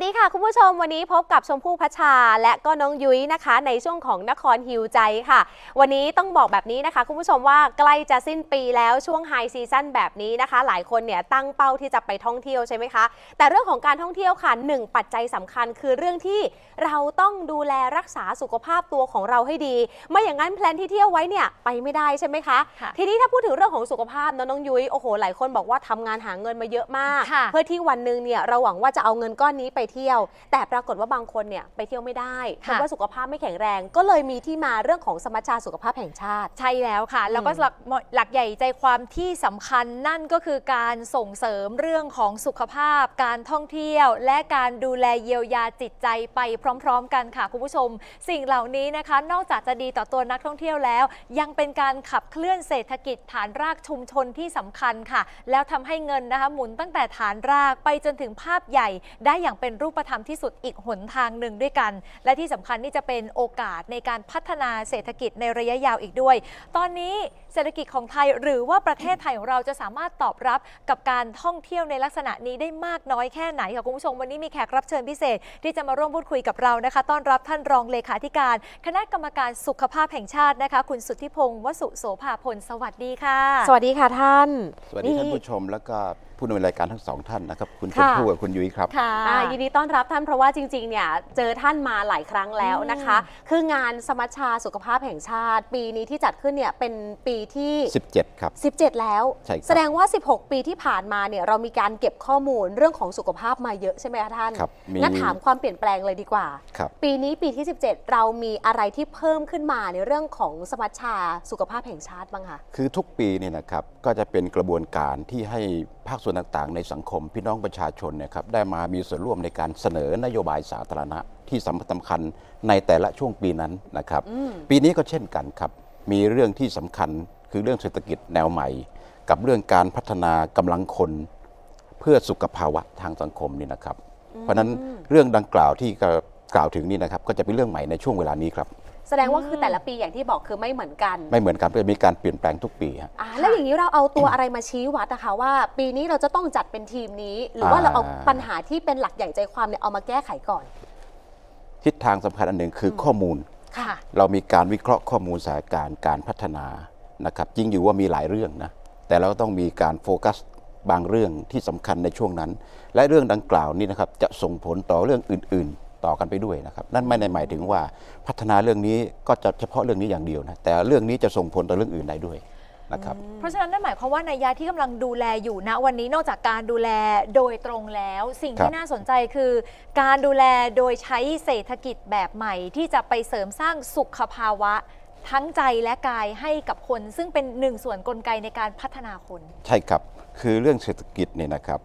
วัสดีค่ะคุณผู้ชมวันนี้พบกับชมพู่พัชชา และก็น้องยุ้ยนะคะ ในช่วงของนครฮิวใจค่ะ วันนี้ต้องบอกแบบนี้นะคะ คุณผู้ชมว่าใกล้จะสิ้นปีแล้วช่วงไฮซีซั่นแบบนี้นะคะ หลายคนเนี่ยตั้งเป้าที่จะไปท่องเที่ยวใช่ไหมคะ แต่เรื่องของการท่องเที่ยวค่ะหนึ่งปัจจัยสำคัญคือเรื่องที่เราต้องดูแลรักษาสุขภาพตัวของเราให้ดี ไม่อย่างนั้นแพลนที่เที่ยวไว้เนี่ยไปไม่ได้ใช่ไหมคะค่ะทีนี้ถ้าพูดถึงเรื่องของสุขภาพเนอะน้องยุ้ยโอ้โหหลายคนบอกว่าทำงานหาเงินมาเยอะมากค่ะเพื่อที่วันหนึ่งเนี่ยเราหวังว่าจะเอาเงินก้อนนี้ไปเที่ยว แต่ปรากฏว่าบางคนเนี่ยไปเที่ยวไม่ได้เพราะว่าสุขภาพไม่แข็งแรง ก็เลยมีที่มาเรื่องของสมัชชาสุขภาพแห่งชาติ ใช่แล้วค่ะ แล้วก็อืมหลักหลักใหญ่ใจความที่สำคัญนั่นก็คือการส่งเสริมเรื่องของสุขภาพ การท่องเที่ยว และการดูแลเยียวยาจิตใจไปพร้อม ๆ กันค่ะคุณผู้ชม สิ่งเหล่านี้นะคะ นอกจากจะดีต่อตัวนักท่องเที่ยวแล้ว ยังเป็นการขับเคลื่อนเศรษฐกิจฐานรากชุมชนที่สำคัญค่ะ แล้วทำให้เงินนะคะหมุนตั้งแต่ฐานรากไปจนถึงภาพใหญ่ได้อย่างเป็นรูปธรรมที่สุดอีกหนทางหนึ่งด้วยกัน และที่สำคัญนี่จะเป็นโอกาสในการพัฒนาเศรษฐกิจในระยะยาวอีกด้วย ตอนนี้เศรษฐกิจของไทยหรือว่าประเทศไทยของเราจะสามารถตอบรับกับการท่องเที่ยวในลักษณะนี้ได้มากน้อยแค่ไหนค่ะคุณผู้ชมวันนี้มีแขกรับเชิญพิเศษ ที่จะมาร่วมพูดคุยกับเรานะคะ ต้อนรับท่านรองเลขาธิการ คณะกรรมการสุขภาพแห่งชาตินะคะ คุณสุทธิพงศ์วสุโสภาพลสวัสดีค่ะ สวัสดีค่ะท่าน สวัสดีท่านผู้ชมแล้วก็ ผู้ดำเนินรายการทั้งสองท่านนะครับ คุณชมค่ะพู่กับคุณยุ้ยครับ ค่ะอ่ายินดีต้อนรับท่านเพราะว่าจริงๆ เนี่ยเจอท่านมาหลายครั้งแล้วนะคะ คืองานสมัชชาสุขภาพแห่งชาติ ปีนี้ที่จัดขึ้นเนี่ยเป็นปีที่ 17 ครับ 17 แล้ว ใช่ครับ แสดงว่า 16 ปีที่ผ่านมาเนี่ยเรามีการเก็บข้อมูลเรื่องของสุขภาพมาเยอะใช่ไหมคะท่านครับมี งั้นถามความเปลี่ยนแปลงเลยดีกว่า ครับ ปีนี้ปีที่ 17 เรามีอะไรที่เพิ่มขึ้นมาในเรื่องของสมัชชาสุขภาพแห่งชาติบ้างคะ คือทุกปีเนี่ยนะครับก็จะเป็นกระบวนการที่ให้ ภาคส่วนต่างๆ ในสังคมพี่น้องประชาชนเนะครับได้มามีส่วนร่วมในการเสนอนโยบายสาธารณะที่สำคัญสำคัญในแต่ละช่วงปีนั้นนะครับปีนี้ก็เช่นกันครับ มีเรื่องที่สำคัญคือเรื่องเศรษฐกิจแนวใหม่ กับเรื่องการพัฒนากำลังคนเพื่อสุขภาวะทางสังคมนี่นะครับ เพราะฉะนั้นเรื่องดังกล่าวที่กล่าวถึงนี่นะครับ ก็จะเป็นเรื่องใหม่ในช่วงเวลานี้ครับ แสดงว่าคือแต่ละปีอย่างที่บอกคือไม่เหมือนกันไม่เหมือนกันจะมีการเปลี่ยนแปลงทุกปีฮะอ่าแล้วอย่างนี้เราเอาตัวอะไรมาชี้วัดนะคะว่า ปีนี้เราจะต้องจัดเป็นทีมนี้ หรือว่าเราเอาอ่าปัญหาที่เป็นหลักใหญ่ใจความเนี่ยเอามาแก้ไขก่อน ทิศทางสำคัญอันหนึ่งคืออข้อมูลค่ะเรามีการวิเคราะห์ข้อมูลสถานการณ์การพัฒนานะครับจริงอยู่ว่ามีหลายเรื่องนะแต่เราก็ต้องมีการโฟกัสบางเรื่องที่สำคัญในช่วงนั้น และเรื่องดังกล่าวนี้นะครับจะส่งผลต่อเรื่องอื่น ๆ ต่อกันไปด้วยนะครับ นั่นไม่ได้หมายถึงว่าพัฒนาเรื่องนี้ก็จะเฉพาะเรื่องนี้อย่างเดียวนะแต่เรื่องนี้จะส่งผลต่อเรื่องอื่นได้ด้วยนะครับเพราะฉะนั้นนั่นหมายความว่าในยาที่กำลังดูแลอยู่ณวันนี้นอกจากการดูแลโดยตรงแล้ว สิ่งคที่รับน่าสนใจคือ การดูแลโดยใช้เศรษฐกิจแบบใหม่ ที่จะไปเสริมสร้างสุขภาวะ ทั้งใจและกายให้กับคน ซึ่งเป็นหนึ่งส่วนกลไกในการพัฒนาคน ใช่ครับคือเรื่องเศรษฐกิจเนี่ยนะครับ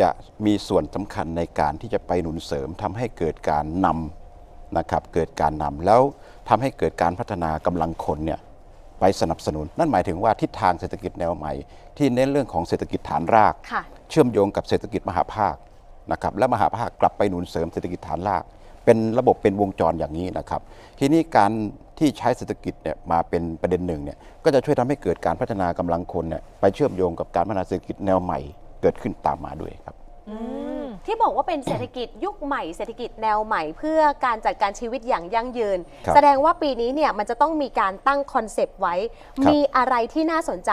จะมีส่วนสำคัญในการที่จะไปหนุนเสริมทำให้เกิดการนำนะครับเกิดการนำแล้วทำให้เกิดการพัฒนากำลังคนเนี่ยไปสนับสนุน นั่นหมายถึงว่าทิศทางเศรษฐกิจแนวใหม่ ที่เน้นเรื่องของเศรษฐกิจฐานรากค่ะเชื่อมโยงกับเศรษฐกิจมหาภาคนะครับและมหาภาคกลับไปหนุนเสริมเศรษฐกิจฐานราก เป็นระบบเป็นวงจรอย่างนี้นะครับ ทีนี้การที่ใช้เศรษฐกิจเนี่ยมาเป็นประเด็นหนึ่งเนี่ยก็จะช่วยทำให้เกิดการพัฒนากำลังคนเนี่ยไปเชื่อมโยงกับการพัฒนาเศรษฐกิจแนวใหม่ เกิดขึ้นตามมาด้วยครับอืมที่บอกว่าเป็นเศรษฐกิจยุคใหม่เศรษฐกิจแนวใหม่ เพื่อการจัดการชีวิตอย่างยั่งยืน ครับแสดงว่าปีนี้เนี่ยมันจะต้องมีการตั้งคอนเซปต์ไว้ ครับ มีอะไรที่น่าสนใจ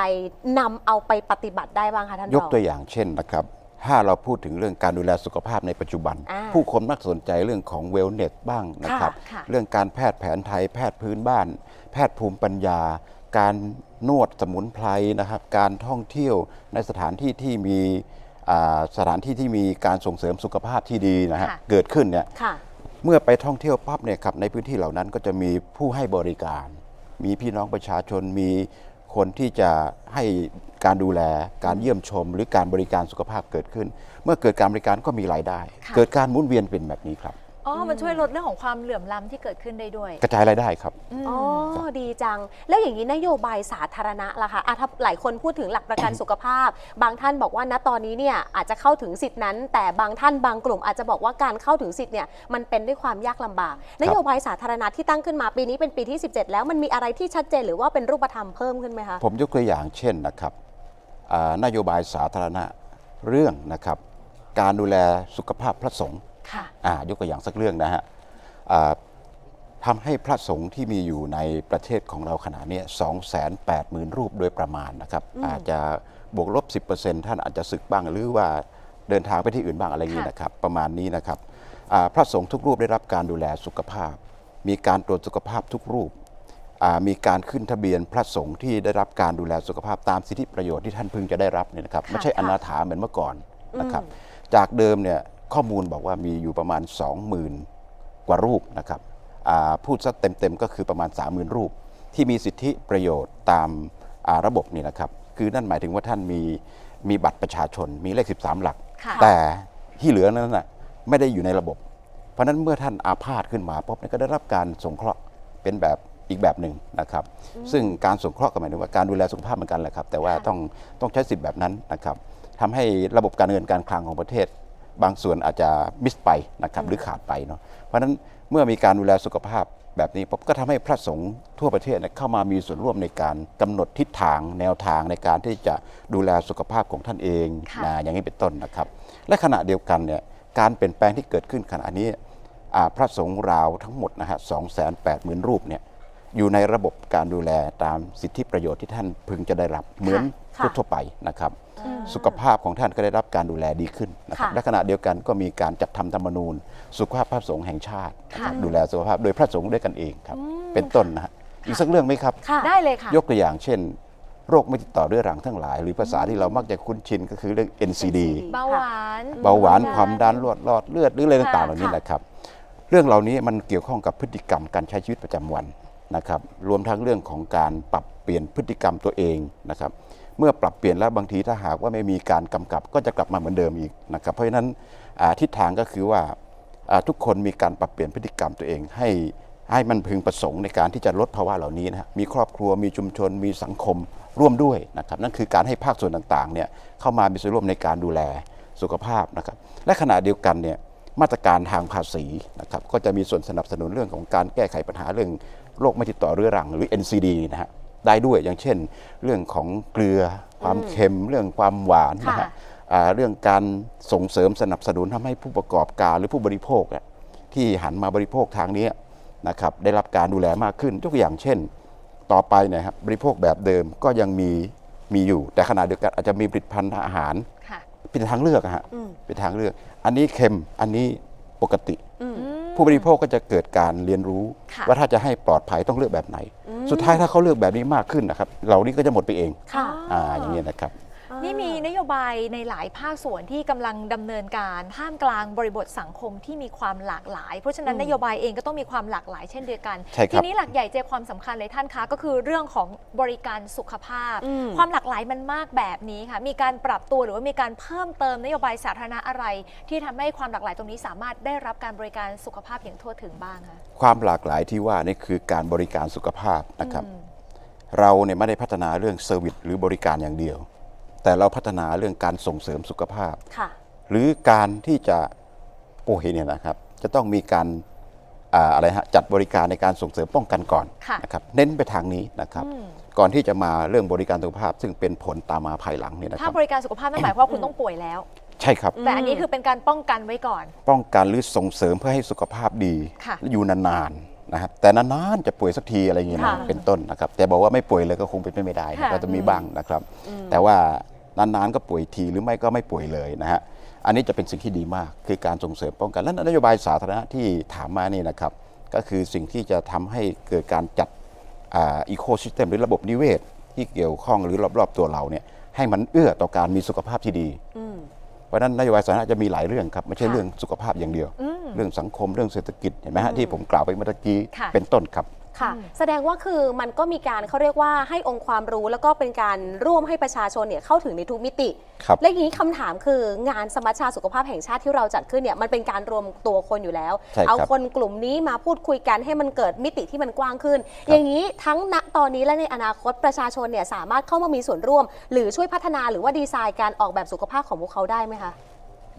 นำเอาไปปฏิบัติได้บ้างคะท่านรยองกตัวอย่างเช่นนะครับ ถ้าเราพูดถึงเรื่องการดูแลสุขภาพในปัจจุบัน อ่าผู้คนมักสนใจเรื่องของเวลเนสบ้างนะครับ ค่ะค่ะ เรื่องการแพทย์แผนไทย แพทย์พื้นบ้าน แพทย์ภูมิปัญญา การนวดสมุนไพรนะครับ การท่องเที่ยวในสถานที่ที่มีอ่าสถานที่ที่มีการส่งเสริมสุขภาพที่ดีนะฮะค่ะเกิดขึ้นเนี่ยค่ะเมื่อไปท่องเที่ยวปั๊บเนี่ยครับในพื้นที่เหล่านั้นก็จะมีผู้ให้บริการ มีพี่น้องประชาชนมีคนที่จะให้การดูแลการเยี่ยมชม หรือการบริการสุขภาพเกิดขึ้น เมื่อเกิดการบริการก็มีรายได้ค่ะเกิดการหมุนเวียนเป็นแบบนี้ครับ อ๋อ มันช่วยลดเรื่องของความเหลื่อมล้ำที่เกิดขึ้นได้ด้วย กระจายรายได้ครับมอ๋อ ดีจัง แล้วอย่างนี้นโยบายสาธารณะล่ะคะอะถ้าหลายคนพูดถึงหลักประกันสุขภาพ บางท่านบอกว่าณตอนนี้เนี่ยอาจจะเข้าถึงสิทธินั้น แต่บางท่านบางกลุ่มอาจจะบอกว่าการเข้าถึงสิทธิ์เนี่ยมันเป็นด้วยความยากลำบาก นโยบายสาธารณะที่ตั้งขึ้นมาปีนี้เป็นปีที่ 17 แล้วมันมีอะไรที่ชัดเจนหรือว่าเป็นรูปธรรมเพิ่มขึ้นไหมคะ ผมยกตัวอย่างเช่นนะครับอ่านโยบายสาธารณะเรื่องนะครับ การดูแลสุขภาพพระสงฆ์ค่ะอ่า ยกตัวอย่างสักเรื่องนะฮะอ่าทำให้พระสงฆ์ที่มีอยู่ในประเทศของเราขณะนี้2 8 0 0 0 0รูปโดยประมาณนะครับ อาจจะบวกลบ 10%ท่านอาจจะศึกบ้างหรือว่าเดินทางไปที่อื่นบ้างอะไรอย่างนี้ค่ะนะครับ ประมาณนี้นะครับอ่าพระสงฆ์ทุกรูปได้รับการดูแลสุขภาพ มีการตรวจสุขภาพทุกรูปอ่ามีการขึ้นทะเบียนพระสงฆ์ที่ได้รับการดูแลสุขภาพตามสิทธิประโยชน์ที่ท่านพึงจะได้รับเนี่ยนะครับ ไม่ใช่อนาถาเหมือนเมื่อก่อนนะครับ จากเดิมเนี่ย ข้อมูลบอกว่ามีอยู่ประมาณ 20,000 กว่ารูปนะครับอ่าพูดซะเต็มๆก็คือประมาณ 30,000 รูป ที่มีสิทธิประโยชน์ตามอ่าระบบนี่นะครับ คือนั่นหมายถึงว่าท่านมีมีบัตรประชาชนมีเลข 13 หลักค่ะแต่ที่เหลือนั้นนะไม่ได้อยู่ในระบบ เพราะฉะนั้นเมื่อท่านอาพาธขึ้นมาปุ๊บเนี่ยก็ได้รับการสงเคราะห์เป็นแบบอีกแบบหนึ่งนะครับ ซึ่งการสงเคราะห์ก็หมายถึงว่าการดูแลสุขภาพเหมือนกันแหละครับ แต่ว่าค่ะต้องต้องใช้สิทธิ์แบบนั้นนะครับทำให้ระบบการเงินการคลังของประเทศ บางส่วนอาจจะมิสไปนะครับหรือขาดไปเนาะเพราะฉะนั้นเมื่อมีการดูแลสุขภาพแบบนี้ปุ๊บก็ทำให้พระสงฆ์ทั่วประเทศเนี่ยเข้ามามีส่วนร่วมในการกำหนดทิศทางแนวทางในการที่จะดูแลสุขภาพของท่านเองค่ะนะอย่างนี้เป็นต้นนะครับ และขณะเดียวกันเนี่ยการเปลี่ยนแปลงที่เกิดขึ้นขณะนี้อ่าพระสงฆ์ราวทั้งหมดนะฮะสองแสนแปดหมื่นรูปเนี่ยอยู่ในระบบการดูแลตามสิทธิประโยชน์ที่ท่านพึงจะได้รับเหมือนค่ะทั่วๆไปนะครับ สุขภาพของท่านก็ได้รับการดูแลดีขึ้นนะครับค่ะและขณะเดียวกันก็มีการจัดทำธรรมนูญ สุขภาพพระสงฆ์แห่งชาตินะครับค่ะดูแลสุขภาพโดยพระสงฆ์ด้วยกันเองครับ เป็นต้นนะฮะอีกสักเรื่องไหมครับค่ะได้เลยค่ะ ยกตัวอย่างเช่น โรคไม่ติดต่อเรื้อรังทั้งหลาย หรือภาษาที่เรามักจะคุ้นชินก็คือเรื่อง NCD เบาหวานเบาหวานความดันเลือดรอดเลือดหรืออะไรต่างๆเหล่านี้ค่ะนะครับ เรื่องเหล่านี้มันเกี่ยวข้องกับพฤติกรรมการใช้ชีวิตประจำวันนะครับ รวมทั้งเรื่องของการปรับเปลี่ยนพฤติกรรมตัวเองนะครับ เมื่อปรับเปลี่ยนแล้วบางทีถ้าหากว่าไม่มีการกำกับ ก็จะกลับมาเหมือนเดิมอีกนะครับ เพราะฉะนั้นทิศทางก็คือว่าทุกคนมีการปรับเปลี่ยนพฤติกรรมตัวเองให้ให้มันพึงประสงค์ในการที่จะลดภาวะเหล่านี้นะฮะมีครอบครัวมีชุมชน มีสังคมร่วมด้วยนะครับ นั่นคือการให้ภาคส่วนต่างๆเนี่ยเข้ามามีส่วนร่วมในการดูแลสุขภาพนะครับ และขณะเดียวกันเนี่ยมาตรการทางภาษีนะครับก็จะมีส่วนสนับสนุนเรื่องของการแก้ไขปัญหาเรื่องโรคไม่ติดต่อเรื้อรังหรือ NCD นะฮะ ได้ด้วยอย่างเช่น เรื่องของเกลือ ความเค็ม เรื่องความหวานนะค่ะฮะอ่าเรื่องการส่งเสริมสนับสนุนทำให้ผู้ประกอบการหรือผู้บริโภคอะที่หันมาบริโภคทางนี้นะครับได้รับการดูแลมากขึ้นยกตัวอย่างเช่น ต่อไปเนะครับบริโภคแบบเดิมก็ยังมีมีอยู่ แต่ขณะเดียวกันอาจจะมีผลิตภัณฑ์อาหารค่ะเป็นทางเลือกอะฮะเป็นทางเลือก อันนี้เค็มอันนี้ปกติ ผู้บริโภคก็จะเกิดการเรียนรู้ ค่ะว่าถ้าจะให้ปลอดภัยต้องเลือกแบบไหนสุดท้ายถ้าเขาเลือกแบบนี้มากขึ้นนะครับ เหล่านี้ก็จะหมดไปเองค่ะ อ่าอย่างนี้ยนะครับ นี่มีนโยบายในหลายภาคส่วนที่กำลังดำเนินการท่ามกลางบริบทสังคมที่มีความหลากหลาย เพราะฉะนั้นอืมนโยบายเองก็ต้องมีความหลากหลาย เช่นเดียวกันใช่ครับทีนี้หลักใหญ่ใจความสำคัญเลยท่านคะก็คือเรื่องของบริการสุขภาพอืมความหลากหลายมันมากแบบนี้ค่ะ มีการปรับตัวหรือว่ามีการเพิ่มเติมนโยบายสาธารณะอะไร ที่ทำให้ความหลากหลายตรงนี้สามารถได้รับการบริการสุขภาพอย่างทั่วถึงบ้างคะความหลากหลายที่ว่านี่คือการบริการสุขภาพนะครับอืมเราเนี่ยไม่ได้พัฒนาเรื่องเซอร์วิสหรือบริการอย่างเดียว แต่เราพัฒนาเรื่องการส่งเสริมสุขภาพ ค่ะ หรือการที่จะป่วยเนี่ยนะครับ จะต้องมีการอ่าอะไรฮะจัดบริการในการส่งเสริมป้องกันก่อนค่ะ นะครับเน้นไปทางนี้นะครับ อืมก่อนที่จะมาเรื่องบริการสุขภาพ ซึ่งเป็นผลตามมาภายหลังเนี่ยนะคถ้ารับบริการสุขภาพนั่นหมายความว่าคุณต้องป่วยแล้ว ใช่ครับ แต่อันนี้คือเป็นการป้องกันไว้ก่อน ป้องกันหรือส่งเสริมเพื่อให้สุขภาพดีค่ะ และอยู่นานๆ นะครับแต่นานๆจะป่วยสักทีอะไรอย่างเงี้ยนะค่ะเป็นต้นนะครับ แต่บอกว่าไม่ป่วยเลยก็คงเป็นไปไม่ได้นะค่ะก็จะมีบ้างนะครับ แต่ว่านานๆก็ป่วยทีหรือไม่ก็ไม่ป่วยเลยนะฮะอันนี้จะเป็นสิ่งที่ดีมากคือการส่งเสริมป้องกันและนโยบายสาธารณะที่ถามมานี่นะครับ ก็คือสิ่งที่จะทำให้เกิดการจัดอีโคซิสเต็มหรือระบบนิเวศ ที่เกี่ยวข้องหรือรอบๆตัวเราเนี่ยให้มันเอื้อต่อการมีสุขภาพที่ดีอืมเพราะฉะนั้นนโยบายสาธารณะจะมีหลายเรื่องครับไม่ใช่ค่ะ เรื่องสุขภาพอย่างเดียว อืม เรื่องสังคมเรื่องเศรษฐกิจเห็นไหมฮะที่ผมกล่าวไปเมื่อกี้ค่ะ เป็นต้นครับ ค่ะอืมแสดงว่าคือมันก็มีการเขาเรียกว่าให้องค์ความรู้แล้วก็เป็นการร่วมให้ประชาชนเนี่ยเข้าถึงในทุกมิติ ครับ และอย่างนี้คำถามคืองานสมัชชาสุขภาพแห่งชาติที่เราจัดขึ้นเนี่ยมันเป็นการรวมตัวคนอยู่แล้ว ใช่ครับเอาคนกลุ่มนี้มาพูดคุยกันให้มันเกิดมิติที่มันกว้างขึ้นอย่างนี้ทั้งณตอนนี้และในอนาคตประชาชนเนี่ยสามารถเข้ามามีส่วนร่วม หรือช่วยพัฒนาหรือว่าดีไซน์การออกแบบสุขภาพของพวกเขาได้ไหมคะ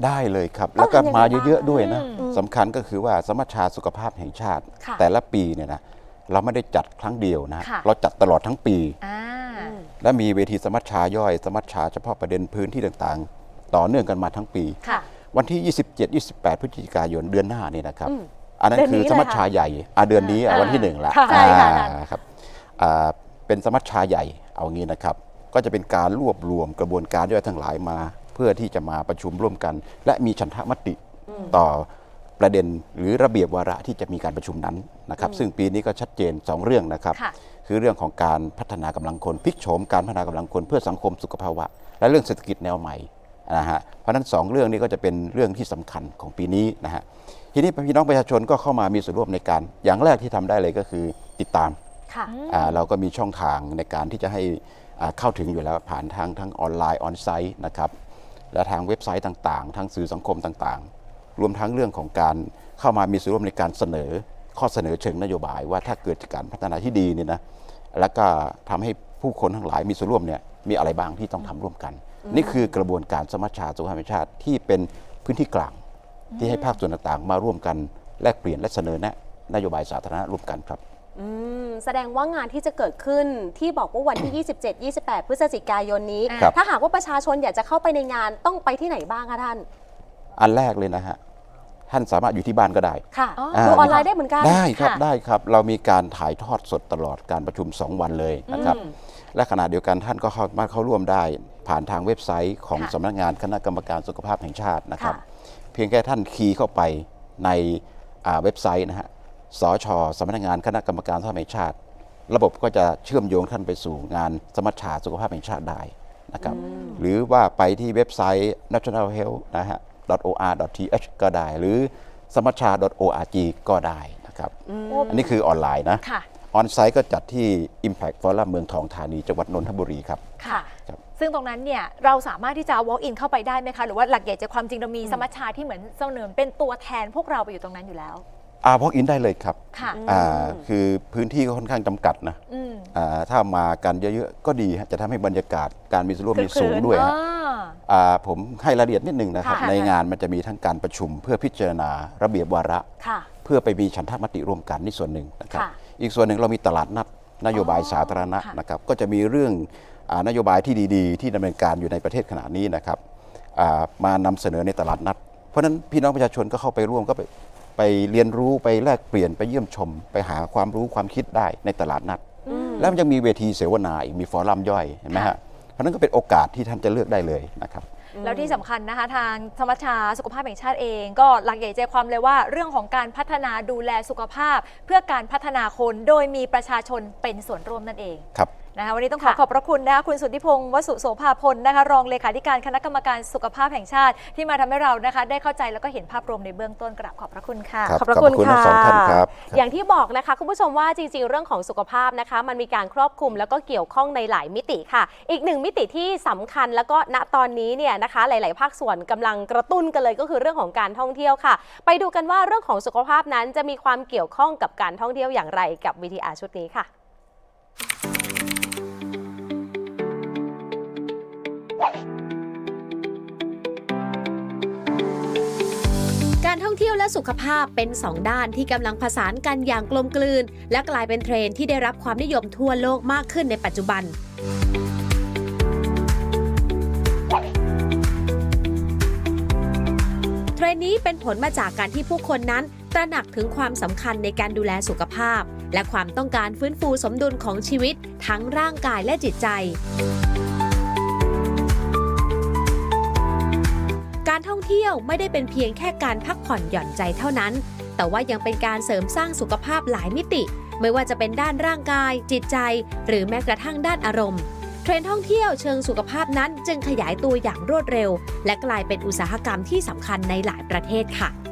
ได้เลยครับต้แล้องวก็ทำยังไงมาบ้างเยอะๆด้วยนะอืมสำคัญก็คือว่าสมัชชาสุขภาพแห่งชาติ ค่ะแต่ละปีเนี่ยนะเราไม่ได้จัดครั้งเดียวนะค่ะ เราจัดตลอดทั้งปี อ่า และมีเวทีสมัชชาย่อย สมัชชาเฉพาะประเด็นพื้นที่ต่างๆ ต่อเนื่องกันมาทั้งปี ค่ะ วันที่ 27 28 พฤศจิกายนเดือนหน้านี่นะครับอืมอันนั้นเดือนคืนี้อเลยสมัชชาค่ะใหญ่อะเดือนนี้อะอ่าวันที่หนึ่งละค่ะใช่ค่ะอ่าครับอ่าเป็นสมัชชาใหญ่เอางี้นะครับ ก็จะเป็นการรวบรวมกระบวนการย่อยทั้งหลายมาเพื่อที่จะมาประชุมร่วมกัน และมีฉันทะมติต่อประเด็นหรือระเบียบวาระที่จะมีการประชุมนั้นนะครับ ซึ่งปีนี้ก็ชัดเจน 2 เรื่องนะครับค่ะคือเรื่องของการพัฒนากำลังคนพลิกโฉมการพัฒนากำลังคนเพื่อสังคมสุขภาวะ และเรื่องเศรษฐกิจแนวใหม่นะฮะเพราะฉะนั้นสองเรื่องนี้ก็จะเป็นเรื่องที่สำคัญของปีนี้นะฮะทีนี้พี่น้องประชาชนก็เข้ามามีส่วนร่วมในการ อย่างแรกที่ทำได้เลยก็คือติดตามค่ะอ่าเราก็มีช่องทางในการที่จะให้อ่าเข้าถึงอยู่แล้วผ่านทางทั้งออนไลน์ออนไซต์นะครับ และทางเว็บไซต์ต่างๆ ทางสื่อสังคมต่างๆ รวมทั้งเรื่องของการเข้ามามีส่วนร่วมในการเสนอข้อเสนอเชิงนโยบาย ว่าถ้าเกิดการพัฒนาที่ดีเนี่ยนะแล้วก็ทำให้ผู้คนทั้งหลายมีส่วนร่วมเนี่ยมีอะไรบ้างที่ต้องทำร่วมกัน นี่คือกระบวนการสมัชชาสุขภาพแห่งชาติที่เป็นพื้นที่กลาง ที่ให้ภาคส่วนต่างๆ มาร่วมกันแลกเปลี่ยนและเสนอแนะนโยบายสาธารณะร่วมกันครับ อืมแสดงว่างานที่จะเกิดขึ้นที่บอกว่าวันที่ 27 28 พฤศจิกายนนี้ ครับ ถ้าหากว่าประชาชนอยากจะเข้าไปในงานต้องไปที่ไหนบ้างคะท่าน อันแรกเลยนะฮะ ท่านสามารถอยู่ที่บ้านก็ได้ ค่ะอ๋ออ่า ดูออนไลน์ได้เหมือนกัน ได้ครับค่ะ ได้ครับ เรามีการถ่ายทอดสดตลอดการประชุม 2 วันเลยนะครับ อืม และขณะเดียวกันท่านก็เข้ามาเข้าร่วมได้ ผ่านทางเว็บไซต์ของค่ะสำนักงานคณะกรรมการสุขภาพแห่งชาตินะครับ ค่ะ เพียงแค่ท่านคีย์เข้าไปในอ่าเว็บไซต์นะฮะ สชสำนักงานคณะกรรมการสุขภาพแห่งชาติ ระบบก็จะเชื่อมโยงท่านไปสู่งานสมัชชาสุขภาพแห่งชาติได้นะครับหรือว่าไปที่เว็บไซต์ national health นะฮะ .or.th ก็ได้ หรือสมัชชา .org ก็ได้นะครับโอ้อันนี้คือออนไลน์นะค่ะออนไซต์ก็จัดที่ Impact Forum เมืองทองธานีจังหวัดนนทบุรีครับค่ะครับซึ่งตรงนั้นเนี่ยเราสามารถที่จะ walk in เข้าไปได้ไหมคะ หรือว่าหลักใหญ่ใจความจริงเรามีสมัชชาที่เหมือนเสนอเป็นตัวแทนพวกเราไปอยู่ตรงนั้นอยู่แล้ว อาพอกอินได้เลยครับค่ะอ่าคือพื้นที่ก็ค่อนข้างจำกัดนะอืมอ่าถ้ามากันเยอะๆ ก็ดีฮะจะทำให้บรรยากาศการมีส่วนร่วมนี่สูงด้วยฮะอ่าอ่าผมให้รายละเอียดนิดนึงนะครับ ค่ะ ในงานมันจะมีทั้งการประชุม เพื่อพิจารณาระเบียบวาระ ค่ะ เพื่อไปมีฉันทามติร่วมกันนี่ส่วนหนึ่งนะครับ ค่ะอีกส่วนหนึ่งเรามีตลาดนัดนโยบายอ๋อสาธารณะค่ะนะครับ ก็จะมีเรื่องอานโยบายที่ดีๆ ที่ดำเนินการอยู่ในประเทศขณะนี้นะครับอ่ามานำเสนอในตลาดนัด เพราะฉะนั้นพี่น้องประชาชนก็เข้าไปร่วมก็ไป ไปเรียนรู้ไปแลกเปลี่ยนไปเยี่ยมชม ไปหาความรู้ความคิดได้ในตลาดนัดอืมแล้วมันยังมีเวทีเสวนาอีกมีฟอรัมย่อยเห็นไหมฮะเพราะฉะนั้นก็เป็นโอกาสที่ท่านจะเลือกได้เลยนะครับแล้วที่สำคัญนะคะ ทางสมัชชาสุขภาพแห่งชาติเอง ก็หลักใหญ่ใจความเลยว่า เรื่องของการพัฒนาดูแลสุขภาพ เพื่อการพัฒนาคนโดยมีประชาชนเป็นส่วนร่วมนั่นเองครับ นะคะวันนี้ต้องขอค่ะขอบพระคุณนะคะคุณสุทธิพงศ์วสุโสภาพลนะคะรองเลขาธิการคณะกรรมการสุขภาพแห่งชาติ ที่มาทำให้เรานะคะ ได้เข้าใจแล้วก็เห็นภาพรวมในเบื้องต้นกราบขอบพระคุณค่ะครับขอบพระคุณขอบคุณทั้งค่ะสองท่านครับอย่างที่บอกนะคะคุณผู้ชมว่าจริงๆเรื่องของสุขภาพนะคะ มันมีการครอบคลุมแล้วก็เกี่ยวข้องในหลายมิติค่ะ อีกหนึ่งมิติที่สำคัญแล้วก็ณตอนนี้เนี่ยนะคะหลาย ๆ ภาคส่วนกำลังกระตุ้นกันเลยก็คือเรื่องของการท่องเที่ยวค่ะ ไปดูกันว่าเรื่องของสุขภาพนั้นจะมีความเกี่ยวข้องกับการท่องเที่ยวอย่างไรกับ VTR ชุดนี้ค่ะ ท่องเที่ยวและสุขภาพเป็นสองด้านที่กำลังผสานกันอย่างกลมกลืน และกลายเป็นเทรนที่ได้รับความนิยมทั่วโลกมากขึ้นในปัจจุบันเทรนนี้เป็นผลมาจากการที่ผู้คนนั้นตระหนักถึงความสำคัญในการดูแลสุขภาพ และความต้องการฟื้นฟูสมดุลของชีวิตทั้งร่างกายและจิตใจ เที่ยวไม่ได้เป็นเพียงแค่การพักผ่อนหย่อนใจเท่านั้น แต่ว่ายังเป็นการเสริมสร้างสุขภาพหลายมิติ ไม่ว่าจะเป็นด้านร่างกาย จิตใจ หรือแม้กระทั่งด้านอารมณ์เทรนด์ท่องเที่ยวเชิงสุขภาพนั้นจึงขยายตัวอย่างรวดเร็ว และกลายเป็นอุตสาหกรรมที่สำคัญในหลายประเทศค่ะ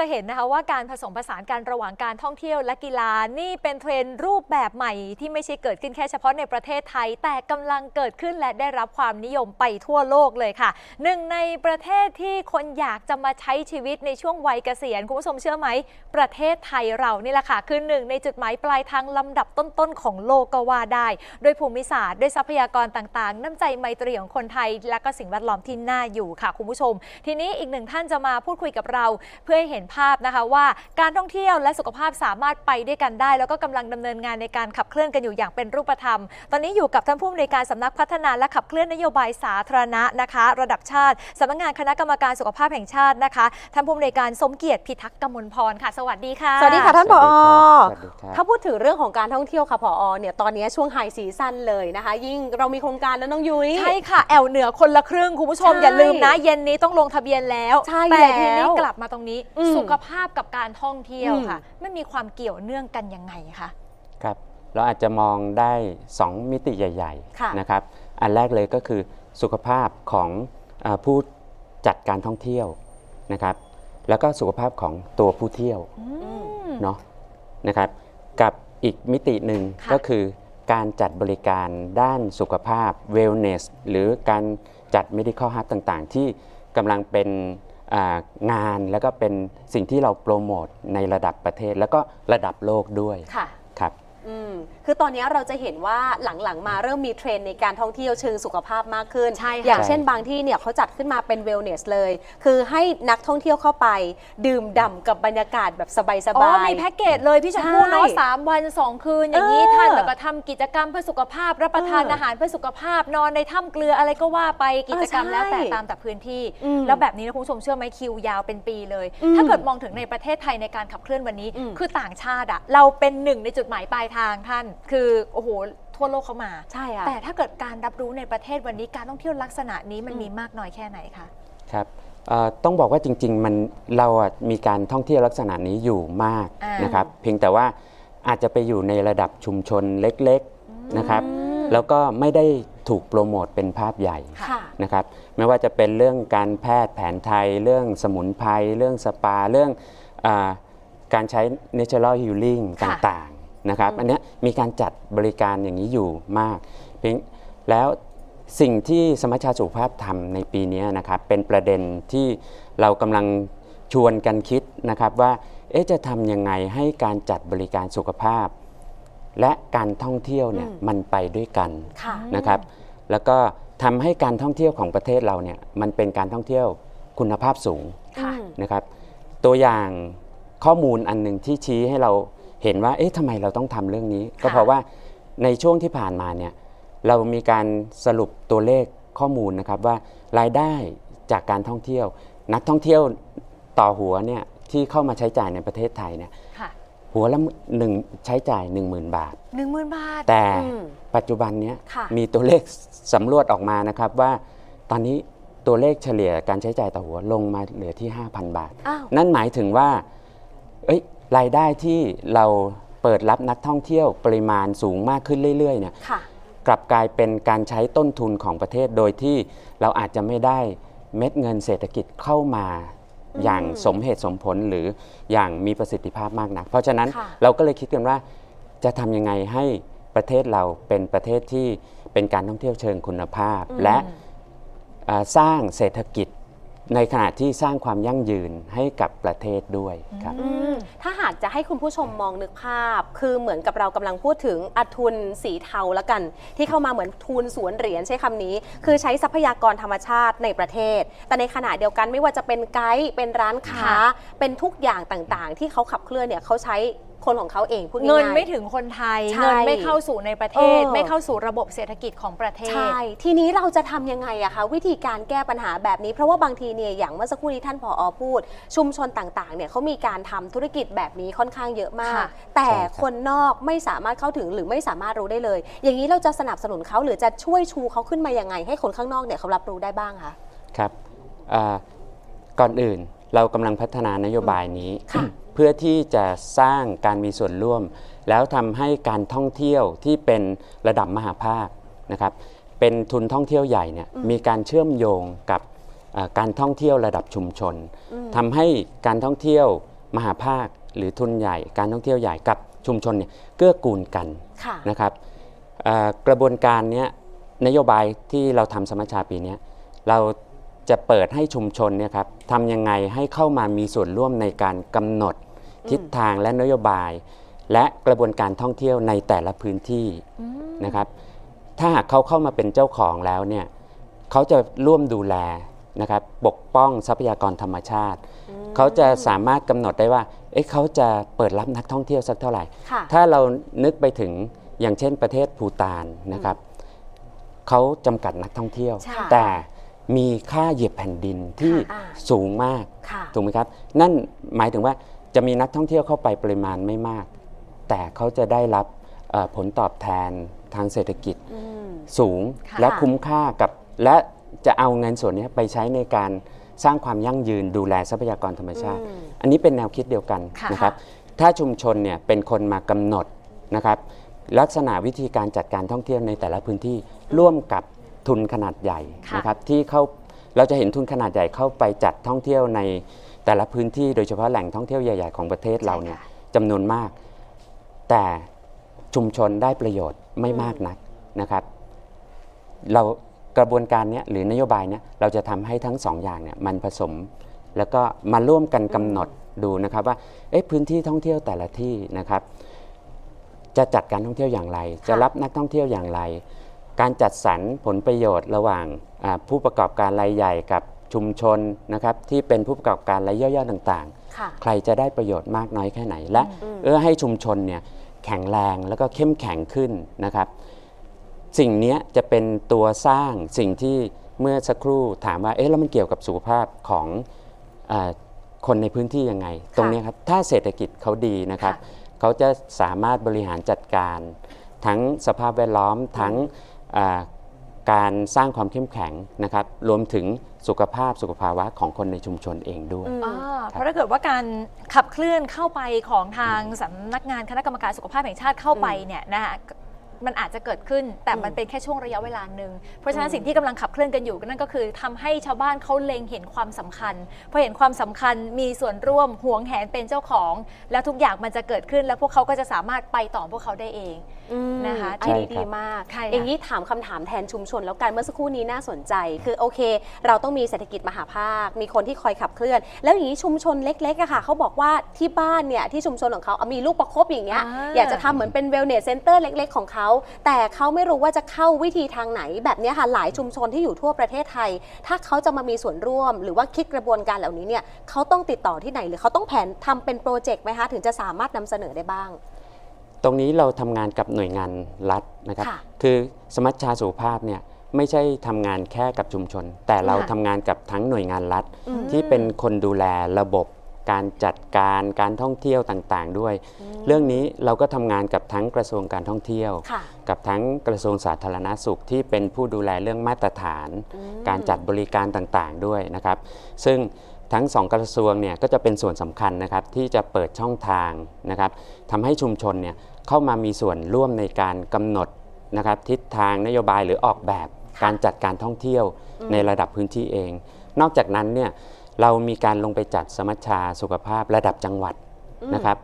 จะเห็นนะคะว่าการผสมผสานกันระหว่างการท่องเที่ยวและกีฬานี่เป็นเทรนด์รูปแบบใหม่ที่ไม่ใช่เกิดขึ้นแค่เฉพาะในประเทศไทย แต่กำลังเกิดขึ้นและได้รับความนิยมไปทั่วโลกเลยค่ะ หนึ่งในประเทศที่คนอยากจะมาใช้ชีวิตในช่วงวัยเกษียณคุณผู้ชมเชื่อไหม ประเทศไทยเรานี่แหละค่ะคือหนึ่งในจุดหมายปลายทางลำดับต้นๆของโลกก็ว่าได้โดยภูมิศาสตร์ด้วยทรัพยากรต่างๆ น้ำใจไมตรีของคนไทย และก็สิ่งแวดล้อมที่น่าอยู่ค่ะคุณผู้ชม ทีนี้อีกหนึ่งท่านจะมาพูดคุยกับเราเพื่อให้เห็นภาพนะคะว่าการท่องเที่ยวและสุขภาพสามารถไปด้วยกันได้ แล้วก็กำลังดำเนินงานในการขับเคลื่อนกันอยู่อย่างเป็นรูปธรรม ตอนนี้อยู่กับท่านผู้อำนวยการสำนักพัฒนาและขับเคลื่อนนโยบายสาธารณะนะคะ ระดับชาติสำนักงานคณะกรรมการสุขภาพแห่งชาตินะคะท่านผู้อำนวยการสมเกียรติพิทักษ์กมลพรค่ะ สวัสดีค่ะสวัสดีค่ะท่านผอสวัสดีครับถ้าพูดถึงเรื่องของการท่องเที่ยวค่ะผอเนี่ยตอนนี้ช่วงไฮซีซั่นเลยนะคะ ยิ่งเรามีโครงการแล้วน้องยุ้ยใช่ค่ะแอวเหนือคนละครึ่งคุณผู้ชมใช่อย่าลืมนะ เย็นนี้ต้องลงทะเบียนแล้วใช่แต่ทีแล้นี้วกลับมาตรงนี้อืมสุขภาพกับการท่องเที่ยวอืมค่ะมันมีความเกี่ยวเนื่องกันยังไงคะครับ เราอาจจะมองได้ 2 มิติใหญ่ค่ะๆนะครับ อันแรกเลยก็คือสุขภาพของเออผู้จัดการท่องเที่ยวนะครับ แล้วก็สุขภาพของตัวผู้เที่ยวอืมเนาะนะครับ กับอีกมิติหนึ่งค่ะก็คือการจัดบริการด้านสุขภาพ wellness หรือการจัด medical hub ต่างๆ ที่กำลังเป็นอ่า งานแล้วก็เป็นสิ่งที่เราโปรโมทในระดับประเทศแล้วก็ระดับโลกด้วยค่ะครับอืม คือตอนนี้เราจะเห็นว่าหลังๆ มาเริ่มมีเทรนด์ในการท่องเที่ยวเชิงสุขภาพมากขึ้น ใช่ค่ะอย่างเช่นบางที่เนี่ยเขาจัดขึ้นมาเป็นเวลเนสเลย คือให้นักท่องเที่ยวเข้าไป ดื่มด่ำกับบรรยากาศแบบสอ๋อบายมีแพ็กเกจเลยพี่ชมพู่เนาะใช่สามวันสองคืนอย่างนี้เออท่านแบบว่าทำกิจกรรมเพื่อสุขภาพ รับประทานเออออาหารเพื่อสุขภาพนอนในถ้ำเกลืออะไรก็ว่าไปกิจกรรมเออใช่แล้วแต่ตามแต่พื้นที่ อืมแล้วแบบนี้นะคุณผู้ชมเชื่อไหมคิวยาวเป็นปีเลย อืมถ้าเกิดมองถึงในประเทศไทยในการขับเคลื่อนวันนี้ อืมคือต่างชาติอะเราเป็นหนึ่งในจุดหมายปลายทางท่าน คือโอ้โหทั่วโลกเขามาๆใช่ค่ะ แต่ถ้าเกิดการรับรู้ในประเทศวันนี้การท่องเที่ยวลักษณะนี้มันอืมมีมากน้อยแค่ไหนคะ ครับเอ่อต้องบอกว่าจริงๆมันเราอะมีการท่องเที่ยวลักษณะนี้อยู่มากอ่าน นะครับ เพียงแต่ว่าอาจจะไปอยู่ในระดับชุมชนเล็กๆนะครับ แล้วก็ไม่ได้ถูกโปรโมทเป็นภาพใหญ่ค่ะ นะครับ ไม่ว่าจะเป็นเรื่องการแพทย์แผนไทย เรื่องสมุนไพรเรื่องสปาเรื่องอาการใช้ natural healing ตค่ะ่างๆ นะครับอืมอันเนี้ยมีการจัดบริการอย่างนี้อยู่มากเพียงแล้วสิ่งที่สมัชชาสุขภาพทำในปีนี้นะครับเป็นประเด็นที่เรากำลังชวนกันคิดนะครับว่าเอ๊ะจะทำยังไงให้การจัดบริการสุขภาพ และการท่องเที่ยวเนี่ยอืมมันไปด้วยกันค่ะนะครับ แล้วก็ทำให้การท่องเที่ยวของประเทศเราเนี่ยมันเป็นการท่องเที่ยวคุณภาพสูงค่ะอืมนะครับ ตัวอย่างข้อมูลอันหนึ่งที่ชี้ให้เรา เห็นว่าเอ๊ะทำไมเราต้องทำเรื่องนี้ ก็เพราะว่าในช่วงที่ผ่านมาเนี่ยเรามีการสรุปตัวเลขข้อมูลนะครับว่ารายได้จากการท่องเที่ยว นักท่องเที่ยวต่อหัวเนี่ยที่เข้ามาใช้จ่ายในประเทศไทยเนี่ยค่ะหัวละหนึ่งใช้จ่าย 10,000 บาทหนึ่งหมื่นบาท แต่อืมปัจจุบันเนี้ยค่ะมีตัวเลขสำรวจออกมานะครับว่า ตอนนี้ตัวเลขเฉลี่ยการใช้จ่ายต่อหัวลงมาเหลือที่ 5,000 บาทอ้าวนั่นหมายถึงว่าเอ้ย รายได้ที่เราเปิดรับนักท่องเที่ยวปริมาณสูงมากขึ้นเรื่อยๆเนี่ยค่ะ กลับกลายเป็นการใช้ต้นทุนของประเทศโดยที่เราอาจจะไม่ได้เม็ดเงินเศรษฐกิจเข้ามาอย่างสมเหตุสมผลหรืออย่างมีประสิทธิภาพมากนัก เพราะฉะนั้นค่ะ เราก็เลยคิดกันว่าจะทำยังไงให้ประเทศเราเป็นประเทศที่เป็นการท่องเที่ยวเชิงคุณภาพ และอ่าสร้างเศรษฐกิจ ในขณะที่สร้างความยั่งยืนให้กับประเทศด้วยครับ อืมถ้าหากจะให้คุณผู้ชมมองนึกภาพ คือเหมือนกับเรากำลังพูดถึงอทุนสีเทาละกัน ที่เข้ามาเหมือนทุนสวนเหรียญใช้คำนี้ คือใช้ทรัพยากรธรรมชาติในประเทศ แต่ในขณะเดียวกันไม่ว่าจะเป็นไกด์เป็นร้านค้าค่ะเป็นทุกอย่างต่างๆ ที่เขาขับเคลื่อนเนี่ยเขาใช้ คนของเขาเองพูดเงินง่ายๆไม่ถึงคนไทย ใช่ เงินไม่เข้าสู่ในประเทศเออไม่เข้าสู่ระบบเศรษฐกิจของประเทศ ใช่ ทีนี้เราจะทำยังไงอะคะวิธีการแก้ปัญหาแบบนี้ เพราะว่าบางทีเนี่ยอย่างเมื่อสักครู่นี้ท่านผออพูด ชุมชนต่างๆเนี่ยเขามีการทำธุรกิจแบบนี้ค่อนข้างเยอะมาก ค่ะ แต่ใช่ครับ คนนอกไม่สามารถเข้าถึงหรือไม่สามารถรู้ได้เลย อย่างนี้เราจะสนับสนุนเขาหรือจะช่วยชูเขาขึ้นมายังไง ให้คนข้างนอกเนี่ยเขารับรู้ได้บ้างคะ ครับอ่าก่อนอื่นเรากำลังพัฒนานโยบายนี้ ค่ะเพื่อที่จะสร้างการมีส่วนร่วม แล้วทำให้การท่องเที่ยวที่เป็นระดับมหาภาคนะครับเป็นทุนท่องเที่ยวใหญ่เนี่ยมีการเชื่อมโยงกับอ่าการท่องเที่ยวระดับชุมชนทำให้การท่องเที่ยวมหาภาคหรือทุนใหญ่ การท่องเที่ยวใหญ่กับชุมชนเนี่ยเกื้อกูลกันค่ะนะครับเอ่อกระบวนการเนี้ยนโยบายที่เราทำสมัชชาปีเนี้ยเราจะเปิดให้ชุมชนเนี่ยครับทำยังไงให้เข้ามามีส่วนร่วมในการกำหนด ทิศทางและนโยบาย และกระบวนการท่องเที่ยวในแต่ละพื้นที่นะครับ ถ้าหากเขาเข้ามาเป็นเจ้าของแล้วเนี่ยเขาจะร่วมดูแลนะครับปกป้องทรัพยากรธรรมชาติ เขาจะสามารถกำหนดได้ว่าเอ๊ะเขาจะเปิดรับนักท่องเที่ยวสักเท่าไหร่ค่ะถ้าเรานึกไปถึงอย่างเช่นประเทศภูตานนะครับเขาจำกัดนักท่องเที่ยวใช่แต่มีค่าเหยียบแผ่นดินที่ค่ะสูงมากค่ะถูกไหมครับ นั่นหมายถึงว่า จะมีนักท่องเที่ยวเข้าไปปริมาณไม่มาก แต่เขาจะได้รับเอ่อผลตอบแทนทางเศรษฐกิจอืมสูงค่ะและคุ้มค่ากับ และจะเอาเงินส่วนนี้ไปใช้ในการสร้างความยั่งยืนดูแลทรัพยากรธรรมชาติอืมอันนี้เป็นแนวคิดเดียวกันค่ะนะครับ ถ้าชุมชนเนี่ยเป็นคนมากำหนดนะครับ ลักษณะวิธีการจัดการท่องเที่ยวในแต่ละพื้นที่ร่วมกับทุนขนาดใหญ่ค่ะนะครับที่เข้าเราจะเห็นทุนขนาดใหญ่เข้าไปจัดท่องเที่ยวใน แต่ละพื้นที่โดยเฉพาะแหล่งท่องเที่ยวใหญ่ ๆ ของประเทศเราเนี่ยจำนวนมาก แต่ชุมชนได้ประโยชน์ไม่มากนักนะครับ เรากระบวนการเนี้ยหรือนโยบายเนี้ยเราจะทำให้ทั้งสองอย่างเนี่ยมันผสม แล้วก็มาร่วมกันกำหนดดูนะครับว่าเอ๊ะพื้นที่ท่องเที่ยวแต่ละที่นะครับ จะจัดการท่องเที่ยวอย่างไร จะรับนักท่องเที่ยวอย่างไร การจัดสรรผลประโยชน์ระหว่างอ่าผู้ประกอบการรายใหญ่กับ ชุมชนนะครับที่เป็นผู้ประกอบการรายย่อยๆต่างค่ะๆใครจะได้ประโยชน์มากน้อยแค่ไหน และเอื้อให้ชุมชนเนี่ยแข็งแรงแล้วก็เข้มแข็งขึ้นนะครับ สิ่งเนี้ยจะเป็นตัวสร้างสิ่งที่เมื่อสักครู่ถามว่าเอ๊ะแล้วมันเกี่ยวกับสุขภาพของอาคนในพื้นที่ยังไง ตรงเนี้ยครับถ้าเศรษฐกิจเขาดีนะครับ เขาจะสามารถบริหารจัดการ ทั้งสภาพแวดล้อมทั้งอ่าการสร้างความเข้มแข็งนะครับ รวมถึง สุขภาพสุขภาวะของคนในชุมชนเองด้วย อ่าเพราะถ้าเกิดว่าการขับเคลื่อนเข้าไปของทางสำนักงานคณะกรรมการสุขภาพแห่งชาติเข้าไปเนี่ยนะคะมันอาจจะเกิดขึ้นแต่มันเป็นแค่ช่วงระยะเวลาหนึ่งเพราะฉะนั้นสิ่งที่กำลังขับเคลื่อนกันอยู่นั่นก็คือทำให้ชาวบ้านเขาเล็งเห็นความสำคัญพอเห็นความสำคัญมีส่วนร่วมหวงแหนเป็นเจ้าของ แล้วทุกอย่างมันจะเกิดขึ้น แล้วพวกเขาก็จะสามารถไปต่อพวกเขาได้เอง นะคะอันนี้ใช่ครับดีมากใช่ค่ะอย่างนี้ถามคำถามแทนชุมชน แล้วกันเมื่อสักครู่นี้น่าสนใจ คือโอเค เราต้องมีเศรษฐกิจมหาภาค มีคนที่คอยขับเคลื่อน แล้วอย่างนี้ชุมชนเล็กๆอะค่ะเขาบอกว่าที่บ้านเนี่ยที่ชุมชนของเขาเอามีลูกประคบอย่างเงี้ยอ่าอยากจะทำเหมือนเป็นเวลเนสเซ็นเตอร์เล็ก ๆ ของเขา แต่เขาไม่รู้ว่าจะเข้าวิธีทางไหนแบบเนี้ยค่ะหลายชุมชนที่อยู่ทั่วประเทศไทย ถ้าเขาจะมามีส่วนร่วม หรือว่าคิดกระบวนการเหล่านี้เนี่ยเขาต้องติดต่อที่ไหนหรือเขาต้องแผนทำเป็นโปรเจกต์ไหมคะถึงจะสามารถนำเสนอได้บ้าง ตรงนี้เราทำงานกับหน่วยงานรัฐนะครับ ค่ะคือสมัชชาสุขภาพเนี่ยไม่ใช่ทำงานแค่กับชุมชน แต่เราค่ะ ทำงานกับทั้งหน่วยงานรัฐ อืม ที่เป็นคนดูแลระบบ การจัดการการท่องเที่ยวต่างๆ ด้วย เรื่องนี้เราก็ทำงานกับทั้งกระทรวงการท่องเที่ยว ค่ะ กับทั้งกระทรวงสาธารณสุขที่เป็นผู้ดูแลเรื่องมาตรฐานการจัดบริการต่างๆด้วยนะครับ ซึ่งทั้งสองกระทรวงเนี่ยก็จะเป็นส่วนสำคัญนะครับที่จะเปิดช่องทางนะครับทำให้ชุมชนเนี่ย เข้ามามีส่วนร่วมในการกำหนดนะครับทิศทางนโยบายหรือออกแบบการจัดการท่องเที่ยวในระดับพื้นที่เอง นอกจากนั้นเนี่ยเรามีการลงไปจัดสมัชชาสุขภาพระดับจังหวัดนะครับ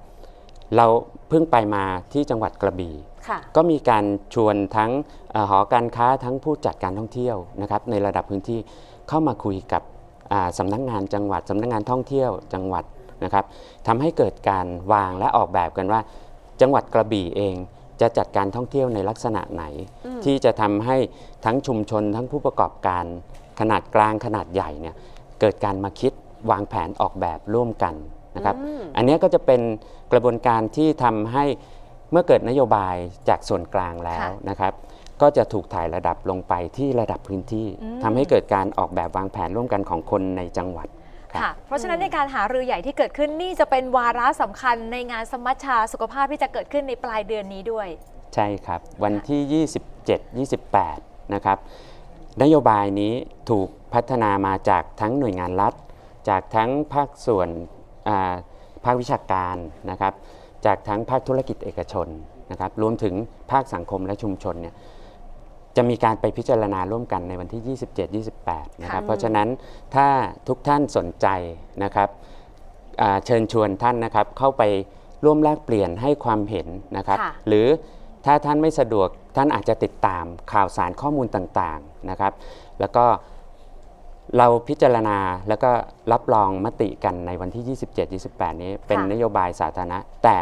เราเพิ่งไปมาที่จังหวัดกระบี่ค่ะก็มีการชวนทั้งเอ่อหอการค้าทั้งผู้จัดการท่องเที่ยวนะครับในระดับพื้นที่เข้ามาคุยกับอ่าสำนักงานจังหวัดสำนักงานท่องเที่ยวจังหวัดนะครับทำให้เกิดการวางและออกแบบกันว่า จังหวัดกระบี่เองจะจัดการท่องเที่ยวในลักษณะไหน ที่จะทำให้ทั้งชุมชนทั้งผู้ประกอบการ ขนาดกลางขนาดใหญ่เนี่ยเกิดการมาคิดวางแผนออกแบบร่วมกันนะครับอืมอันเนี้ยก็จะเป็นกระบวนการที่ทำให้เมื่อเกิดนโยบายจากส่วนกลางแล้วค่ะนะครับ ก็จะถูกถ่ายระดับลงไปที่ระดับพื้นที่อืมทำให้เกิดการออกแบบวางแผนร่วมกันของคนในจังหวัด ครับค่ะ เพราะฉะนั้นในการหารือใหญ่ที่เกิดขึ้นนี่จะเป็นวาระสำคัญในงานสมัชชาสุขภาพที่จะเกิดขึ้นในปลายเดือนนี้ด้วย ใช่ครับ วันที่ 27 28 นะครับ นโยบายนี้ถูกพัฒนามาจากทั้งหน่วยงานรัฐ จากทั้งภาคส่วนอ่าภาควิชาการนะครับ จากทั้งภาคธุรกิจเอกชนนะครับ รวมถึงภาคสังคมและชุมชนเนี่ย จะมีการไปพิจารณาร่วมกันในวันที่ 27-28 นะครับค่ะเพราะฉะนั้นถ้าทุกท่านสนใจนะครับอ่าเชิญชวนท่านนะครับเข้าไปร่วมแลกเปลี่ยนให้ความเห็นนะครับค่ะหรือถ้าท่านไม่สะดวกท่านอาจจะติดตามข่าวสารข้อมูลต่างๆนะครับ แล้วก็เราพิจารณาแล้วก็รับรองมติกันในวันที่ 27-28 นี้เป็นค่ะนโยบายสาธารณะ แต่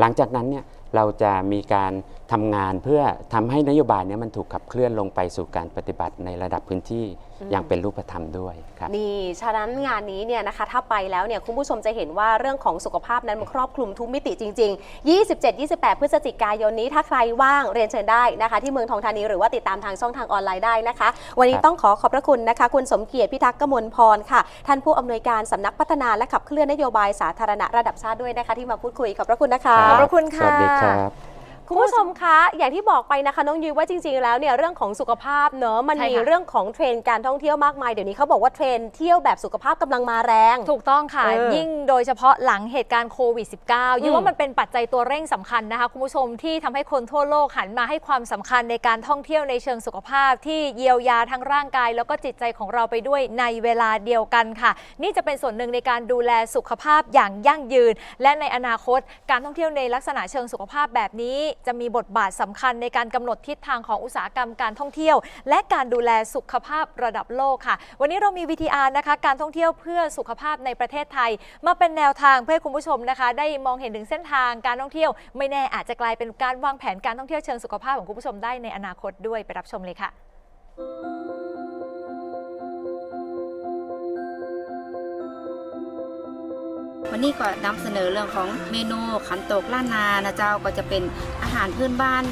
หลังจากนั้นเนี่ยเราจะมีการทำงานเพื่อทำให้นโยบายเนี้มันถูกขับเคลื่อนลงไปสู่การปฏิบัติในระดับพื้นที่อืมอย่างเป็นรูปธรรมด้วยครับนี่ฉะนั้นงานนี้เนี่ยนะคะถ้าไปแล้วเนี่ยคุณผู้ชมจะเห็นว่าเรื่องของสุขภาพนั้นมันครอบคลุมทุกมิติจริง ๆ 27-28 พฤศจิกายนนี้ถ้าใครว่างเรียนเชิญได้นะคะ ที่เมืองทองธานีหรือว่าติดตามทางช่องทางออนไลน์ได้นะคะ วันนี้ครับต้องขอขอบพระคุณนะคะ คุณสมเกียรติพิทักษ์กมลพรค่ะ ท่านผู้อำนวยการสำนักพัฒนาและขับเคลื่อนนโยบายสาธารณะระดับชาติด้วยนะคะ ที่มาพูดคุยขอบพระคุณนะคะขอบพระคุณค่ะสวัสดีครับ คุณผู้ชมคะ อย่างที่บอกไปนะคะน้องยุ้ยว่าจริง ๆ แล้วเนี่ยเรื่องของสุขภาพเนอะมันใช่มีค่ะ เรื่องของเทรนด์การท่องเที่ยวมากมายเดี๋ยวนี้เขาบอกว่าเทรนด์เที่ยวแบบสุขภาพกำลังมาแรง ถูกต้องค่ะ เออยิ่งโดยเฉพาะหลังเหตุการณ์โควิด -19 ยิ่งอืมว่ามันเป็นปัจจัยตัวเร่งสำคัญนะคะ คุณผู้ชมที่ทำให้คนทั่วโลกหันมาให้ความสำคัญในการท่องเที่ยวในเชิงสุขภาพ ที่เยียวยาทั้งร่างกาย แล้วก็จิตใจของเราไปด้วยในเวลาเดียวกันค่ะ นี่จะเป็นส่วนหนึ่งในการดูแลสุขภาพอย่างยั่งยืน และในอนาคตการท่องเที่ยวในลักษณะเชิงสุขภาพแบบนี้จะมีบทบาทสำคัญในการกำหนดทิศทางของอุตสาหกรรมการท่องเที่ยว และการดูแลสุขภาพระดับโลกค่ะ วันนี้เรามี VTR นะคะการท่องเที่ยวเพื่อสุขภาพในประเทศไทย มาเป็นแนวทางเพื่อคุณผู้ชมนะคะ ได้มองเห็นถึงเส้นทางการท่องเที่ยว ไม่แน่อาจจะกลายเป็นการวางแผนการท่องเที่ยวเชิงสุขภาพของคุณผู้ชมได้ในอนาคตด้วยไปรับชมเลยค่ะ วันนี้ก็นำเสนอเรื่องของเมนูขันโตกล้านนานะเจ้าก็จะเป็นอาหารพื้นบ้าน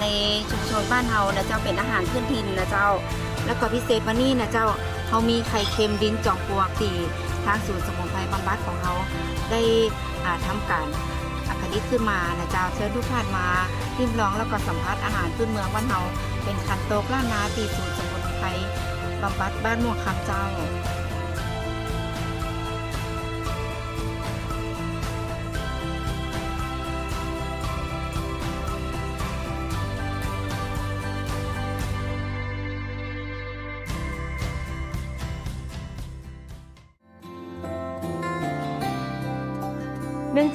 ในชุมชนบ้านเฮานะเจ้าเป็นอาหารพื้นถิ่นนะเจ้า แล้วก็พิเศษวันนี้นะเจ้าเขามีไข่เค็มดินจองปวกตีทางศูนย์สมุนไพรบำบัดของเขาได้อ่าทำการผลิตขึ้นมานะเจ้าเชิญทุกท่านมาริมลองแล้วก็สัมผัสอาหารพื้นเมืองบ้านเฮาเป็นขันโตกล้านนาตีศูนย์สมุนไพรบำบัดบ้านม่วงคำเจ้า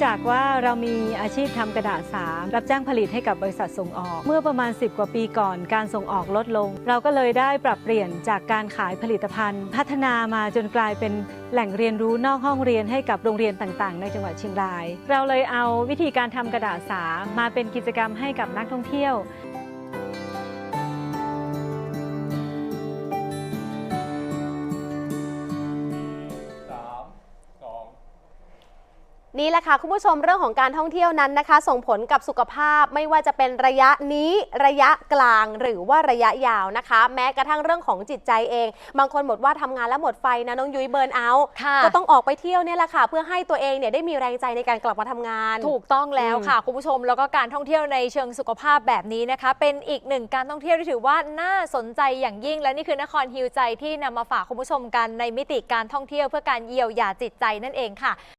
จากว่าเรามีอาชีพทำกระดาษสารับจ้างผลิตให้กับบริษัทส่งออก เมื่อประมาณ 10 กว่าปีก่อนการส่งออกลดลง เราก็เลยได้ปรับเปลี่ยนจากการขายผลิตภัณฑ์ พัฒนามาจนกลายเป็นแหล่งเรียนรู้นอกห้องเรียนให้กับโรงเรียนต่างๆ ในจังหวัดเชียงราย เราเลยเอาวิธีการทำกระดาษสามาเป็นกิจกรรมให้กับนักท่องเที่ยว นี่แหละค่ะคุณผู้ชมเรื่องของการท่องเที่ยวนั้นนะคะ ส่งผลกับสุขภาพไม่ว่าจะเป็นระยะนี้ระยะกลางหรือว่าระยะยาวนะคะ แม้กระทั่งเรื่องของจิตใจเอง บางคนหมดว่าทำงานแล้วหมดไฟนะน้องยุ้ยเบิร์นเอาท์ค่ะก็ต้องออกไปเที่ยวเนี่ยแหละค่ะ เพื่อให้ตัวเองเนี่ยได้มีแรงใจในการกลับมาทำงาน ถูกต้องแล้วอืมค่ะคุณผู้ชมแล้วก็การท่องเที่ยวในเชิงสุขภาพแบบนี้นะคะ เป็นอีกหนึ่งการท่องเที่ยวที่ถือว่าน่าสนใจอย่างยิ่ง และนี่คือนครฮิวใจที่นำมาฝากคุณผู้ชมกันในมิติการท่องเที่ยวเพื่อการเยียวยาจิตใจนั่นเองค่ะ